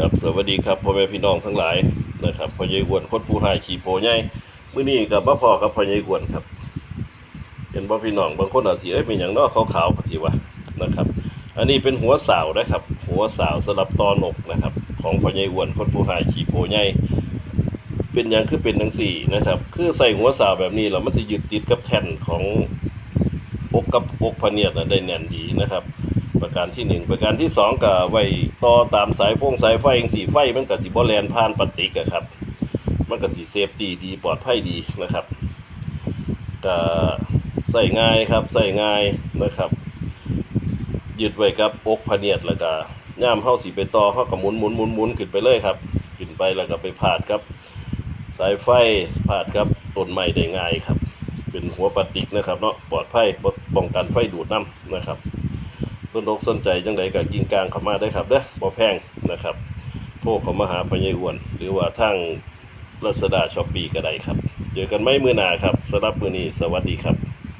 ครับสวัสดีครับพ่อแม่พี่น้องทั้งหลายนะครับพ่อใหญ่อ้วนคนผู้หายขี่โพใหญ่มื้อนี้กับบ่พ่อกับพ่อใหญ่อ้วนครับเห็นบ่พี่น้องบางคนอาจสิเอ้ยเป็นหยังนาะขาวๆก็สิว่านะครับ อันนี้เป็นหัวสาวนะครับ หัวสาวสำรับตอนหนกนะครับ ของพ่อใหญ่อ้วนคนผู้หายขี่โพใหญ่เป็นหยังคือเป็นจังซี่นะครับ คือใส่หัวสาวแบบนี้แล้วมันสิยึดติดกับแท่นของอกกับอกพเนียดนะได้แน่นดีนะครับ ประการที่หนึ่งประการที่สองก็ไว้ต่อตามสายฟงสายไฟจังสีไฟมันก็สิบ่แลนผ่านปฏิกะครับ มันก็สิเซฟตี้ดีปลอดภัยดีนะครับก็ใส่ง่ายครับใส่ง่ายนะครับยึดไว้กับอกพเนียดแล้วก็ย่ามเฮาสิไปต่อเฮาก็หมุนหมุนหมุนหมุนขึ้นไปเลยครับขึ้นไปแล้วก็ไปพาดครับ สายไฟพาดครับต้นไม้ได้ง่ายครับ เป็นหัวปฏิกนะครับเนาะปลอดภัยป้องกันไฟดูดน้ำนะครับ สนอกสนใจจังไดก็กินกลางเข้ามาได้ครับเด้อบ่แพงนะครับโทรเข้ามาหาพญายอ้วน หรือว่าทางรัศดาช้อปปี้ก็ได้ครับ เจอกันไม่มือหนาครับสำหรับมื้อนี้สวัสดีครับ